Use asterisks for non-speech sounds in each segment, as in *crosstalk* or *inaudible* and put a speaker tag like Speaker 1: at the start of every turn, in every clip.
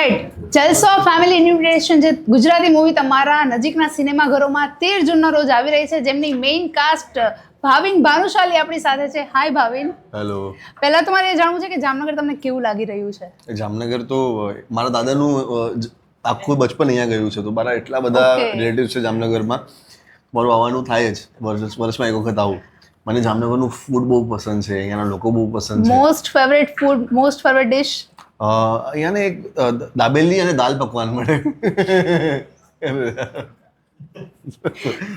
Speaker 1: Alright જલસો family invitation જે Gujarati movie તમારા નજીકના સિનેમાઘરોમાં તેર જૂનના રોજ આવી રહી છે. જેમની મેઇન કાસ્ટ ભાવિન ભાનુશાલી આપણી સાથે છે. હાય ભાવિન.
Speaker 2: હેલો
Speaker 1: પહેલા તો મારે એ જાણવું છે કે જામનગર તમને કેવું લાગી રહ્યું છે?
Speaker 2: જામનગર તો મારા દાદાનું આખું બચપન અહીંયા ગયું છે. તો મારા એટલા બધા રિલેટિવ છે જામનગરમાં. મારું આવવાનું થાય જ. વર્ષ વર્ષમાં એક વખત આવું. મને જામનગરનું ફૂડ બહુ પસંદ છે. અહીંયાના લોકો બહુ પસંદ છે.
Speaker 1: Most favourite food most favourite dish
Speaker 2: uh, અહીંયાને એક દાબેલી અને દાલ પકવાન મળે.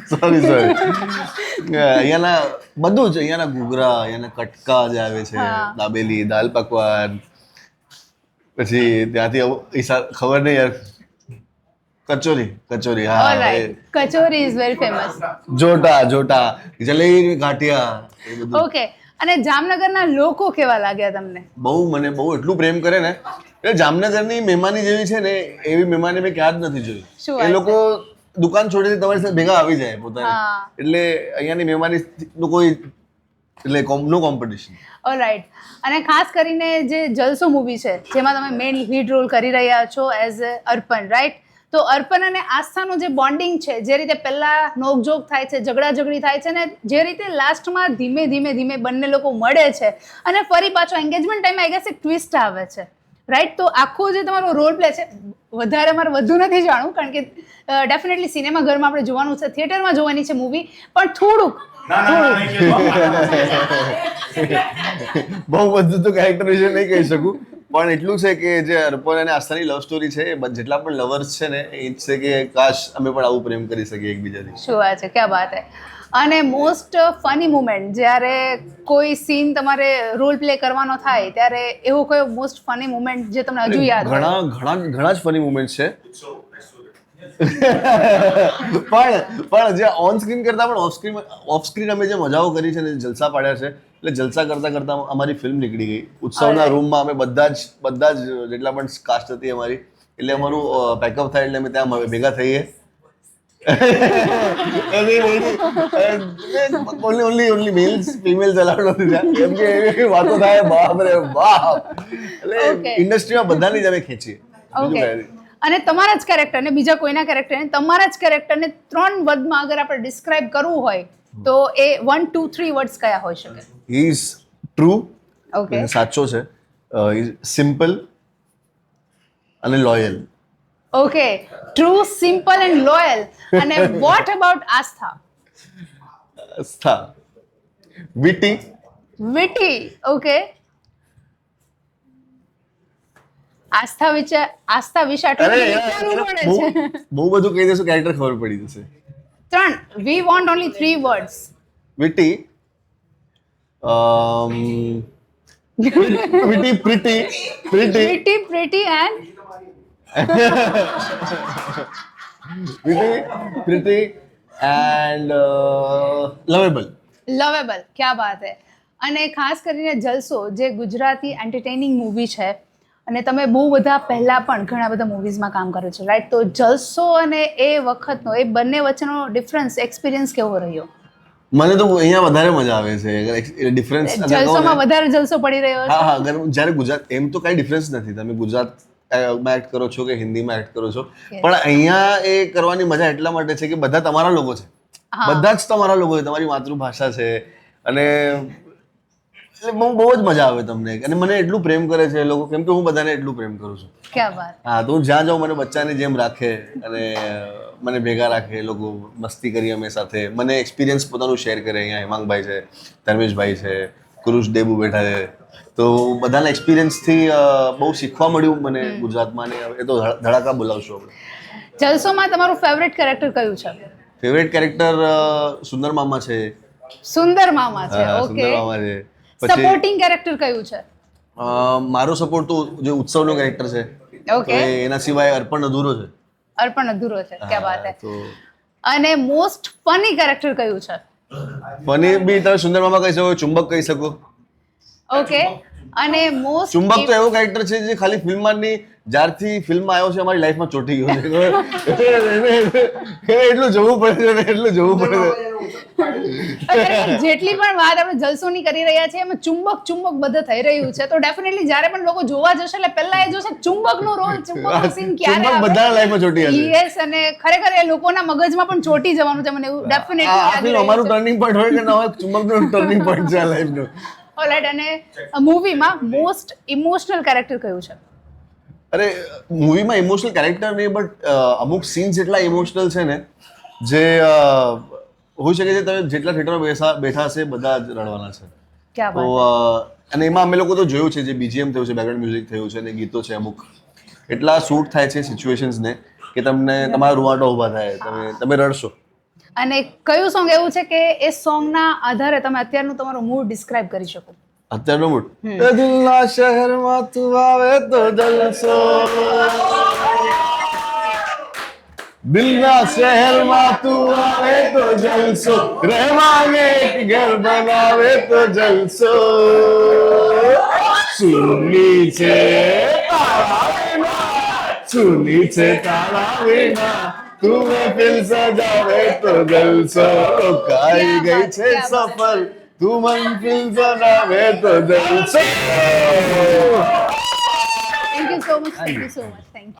Speaker 2: સોરી સોરી અહીંયાના બધું જ અહીંયાના ઘૂઘરા અહીંયાના કટકા જે આવે છે દાબેલી દાલ પકવાન. પછી ત્યાંથી આવું- ખબર નહીં યાર. કચોરી કચોરી હા.
Speaker 1: કચોરી ઇઝ વેરી ફેમસ
Speaker 2: જોટા જોટા જલેબી ગાંઠિયા
Speaker 1: ઓકે અને જામનગરના લોકો કેવા લાગ્યા તમને?
Speaker 2: બહુ મને બહુ એટલું પ્રેમ કરે ને એટલે જામનગરની મહેમાની જેવી છે ને એવી મહેમાની મેં ક્યાં જ નથી જોઈ. એ લોકો દુકાન છોડીને તમારી સાથે ભેગા આવી જાય પોતાની. એટલે અહીંયાની મહેમાની નું કોઈ એટલે નો કોમ્પિટિશન
Speaker 1: ઓલરાઈટ અને ખાસ કરીને જે જલસો મૂવી છે જેમાં તમે મેઇન લીડ રોલ કરી રહ્યા છો એઝ અ અર્પણ રાઈટ તો અર્પણ અને આસ્થાનું જે બોન્ડિંગ છે જે રીતે પહેલાં નોકઝોક થાય છે ઝઘડા ઝઘડી થાય છે ને જે રીતે લાસ્ટમાં ધીમે ધીમે ધીમે બંને લોકો મળે છે અને ફરી પાછો એન્ગેજમેન્ટ ટાઈમ આઈ ગેસ એક ટ્વિસ્ટ આવે છે. રાઈટ તો આખો જે તમારો રોલ પ્લે છે વધારે મારે વધુ નથી જાણવું કારણ કે ડેફિનેટલી સિનેમા ઘરમાં આપણે જોવાનું છે થિયેટરમાં જોવાની છે મૂવી પણ થોડુંક
Speaker 2: બહુ બધું તો કેરેક્ટર વિશે નહીં કહી શકું. પણ એટલું છે કે જે અર્પણ અને આસ્થાની લવ સ્ટોરી છે જેટલા પણ લવર્સ છે ને એ છે કે કાશ અમે પણ આવું પ્રેમ કરી શકીએ એકબીજાથી.
Speaker 1: શું વાત છે ક્યાં વાત હે. અને મોસ્ટ ફની મુમેન્ટ જ્યારે કોઈ સીન તમારે રોલ પ્લે કરવાનો થાય ત્યારે એવો કયો મોસ્ટ ફની મુમેન્ટ જે તમને હજુ યાદ
Speaker 2: ઘણા ઘણા ઘણા જ ફની મુમેન્ટ છે. પણ પણ જે ઓન સ્ક્રીન કરતા પણ ઓફ સ્ક્રીન ઓફ સ્ક્રીન અમે જે મજાઓ કરી છે ને જલસા પાડ્યા છે એટલે જલસા કરતા કરતા અમારી ફિલ્મ નીકળી ગઈ. ઉત્સવના રૂમમાં અમે બધા જ બધા જ જેટલા પણ કાસ્ટ હતી અમારી એટલે અમારું પેકઅપ થાય એટલે અમે ત્યાં ભેગા થઈએ. Only only only males females allowed નથી કેમ કે એવી વાતો થાય બાપ. રે બાપ એટલે ઇન્ડસ્ટ્રીમાં બધાની જ અમે ખેંચીએ.
Speaker 1: ઓકે. અને તમારા જ કેરેક્ટરને બીજા કોઈના કેરેક્ટરને તમારા જ કેરેક્ટરને ત્રણ વર્ડમાં અગર આપણે ડિસ્ક્રાઇબ કરવું હોય તો એ વન ટુ થ્રી વર્ડ્સ કયા હોઈ શકે?
Speaker 2: ઇઝ ટ્રુ
Speaker 1: ઓકે
Speaker 2: સાચો છે. સિમ્પલ અને loyal
Speaker 1: okay true simple and loyal અને what about Aastha
Speaker 2: Aastha witty
Speaker 1: witty okay Aastha વિચાર આસ્થા વિશે આટલું છે.
Speaker 2: બહુ બધું કહી દેશું કેરેક્ટર ખબર પડી જશે.
Speaker 1: ત્રણ we want only three words
Speaker 2: witty um, witty pretty pretty
Speaker 1: pretty pretty and
Speaker 2: witty pretty and lovable
Speaker 1: lovable ક્યા બાત હે? અને ખાસ કરીને જલસો જે ગુજરાતી એન્ટરટેનિંગ મૂવી છે અને તમે બહુ બધા પહેલાં પણ ઘણા બધા મૂવીઝમાં કામ કર્યું છે રાઈટ તો જલસો અને એ વખતનો એ બંને વચ્ચેનો ડિફરન્સ એક્સપિરિયન્સ કેવો રહ્યો?
Speaker 2: મને તો અહીંયા વધારે મજા આવે છે. ડિફરન્સ
Speaker 1: જલસોમાં વધારે જલસો પડી રહ્યો
Speaker 2: હા હા અગર જ્યારે ગુજરાત એમ તો કાંઈ ડિફરન્સ નથી. તમે ગુજરાતમાં એક્ટ કરો છો કે હિન્દીમાં એક્ટ કરો છો? પણ અહીંયા એ કરવાની મજા એટલા માટે છે કે બધા તમારા લોકો છે. બધા જ તમારા લોકો છે. તમારી માતૃભાષા છે. અને એટલે બહુ બહુ જ મજા આવે તમને અને મને એટલું પ્રેમ કરે છે એ લોકો કેમ કે હું બધાને એટલું પ્રેમ કરું છું.
Speaker 1: ક્યાં વાત?
Speaker 2: હા તો હું જ્યાં જાઉં મને બચ્ચાની જેમ રાખે અને મને ભેગા રાખે એ લોકો મસ્તી કરી અમે સાથે. મને એક્સપિરિયન્સ પોતાનું શેર કરે અહીંયા હેમાંગભાઈ છે ધર્મેશભાઈ છે કુરુષ ડેબુ બેઠા છે. તો બધાના એક્સપિરિયન્સથી બહુ શીખવા મળ્યું મને ગુજરાતમાં ને એ તો ધડાકા બોલાવશું આપણે
Speaker 1: જલસોમાં તમારું ફેવરેટ કેરેક્ટર કયું છે?
Speaker 2: ફેવરેટ કેરેક્ટર સુંદર મામા છે.
Speaker 1: સુંદર મામા છે ઓકે
Speaker 2: સુંદર મામા છે.
Speaker 1: સપોર્ટિંગ કેરેક્ટર કયું છે?
Speaker 2: મારો સપોર્ટ તો જે ઉત્સવનો કેરેક્ટર છે.
Speaker 1: ઓકે
Speaker 2: એના સિવાય અર્પણ અધૂરો છે.
Speaker 1: અર્પણ અધૂરો છે. ક્યાં વાત હે. અને મોસ્ટ ફની કેરેક્ટર કયું છે?
Speaker 2: ફની બી તમે સુંદર મામા કહી શકો ચુંબક કહી શકો.
Speaker 1: ઓકે અને મોસ્ટ
Speaker 2: ચુંબક તો એવો કેરેક્ટર છે જે ખાલી ફિલ્મમાંની જ્યારથી ફિલ્મ આવ્યો છે અમારી લાઈફમાં ચોટી ગયો છે. એને- *laughs* એટલું જવું પડે છે એટલું જવું પડે છે.
Speaker 1: જેટલી પણ વાત આપણે જલસોની કરી રહ્યા છીએ એમાં ચુંબક ચુંબક બધે થઈ રહ્યું છે. તો ડેફિનેટલી જ્યારે પણ લોકો જોવા જશે એટલે પહેલા એ જોશે ચુંબકનો રોલ ચુંબકનો સીન ક્યારે
Speaker 2: આવે? બધા લાઈફમાં ચોટી જશે.
Speaker 1: યસ અને ખરેખર એ લોકોના મગજમાં પણ ચોટી જવાનું છે મને એવું ડેફિનેટલી
Speaker 2: અમારું ટર્નિંગ પોઈન્ટ હોય કે ના હોય ચુંબકનું ટર્નિંગ પોઈન્ટ છે લાઈફનું
Speaker 1: ઓલરાઈટ અને મૂવીમાં મોસ્ટ ઇમોશનલ કેરેક્ટર કયું છે?
Speaker 2: અરે મૂવીમાં ઇમોશનલ કેરેક્ટર નહીં બટ અમુક સીન્સ એટલા ઇમોશનલ છે ને જે હોઈ શકે છે તમે જેટલા થિયેટરમાં બેસા બેઠા હશે બધા જ રડવાના છે. તો અને એમાં અમે લોકો તો જોયું છે જે બીજીએમ થયું છે બેકગ્રાઉન્ડ મ્યુઝિક થયું છે અને ગીતો છે અમુક. એટલા શૂટ થાય છે સિચ્યુએશન્સને કે તમને તમારા રૂવાટો ઊભા થાય તમે તમે રડશો.
Speaker 1: અને કયું સોંગ એવું છે કે એ સોંગના આધારે તમે અત્યારનું તમારું મૂડ ડિસ્ક્રાઇબ કરી શકો?
Speaker 2: અત્યારનું મૂડ દિલના શહેરમાં તું આવે તો જલસો દિલના શહેરમાં તું આવે તો જલસો રહેવાને એક ઘર બનાવે તો જલસો સુની છે તારા વિના સુની છે તારા વિના. તું મહેફિલ સજાવે તો જલસો કાઈ ગઈ છે સફર તું મંજિલ બનાવે તો જલસો
Speaker 1: thank you so much thank you so much thank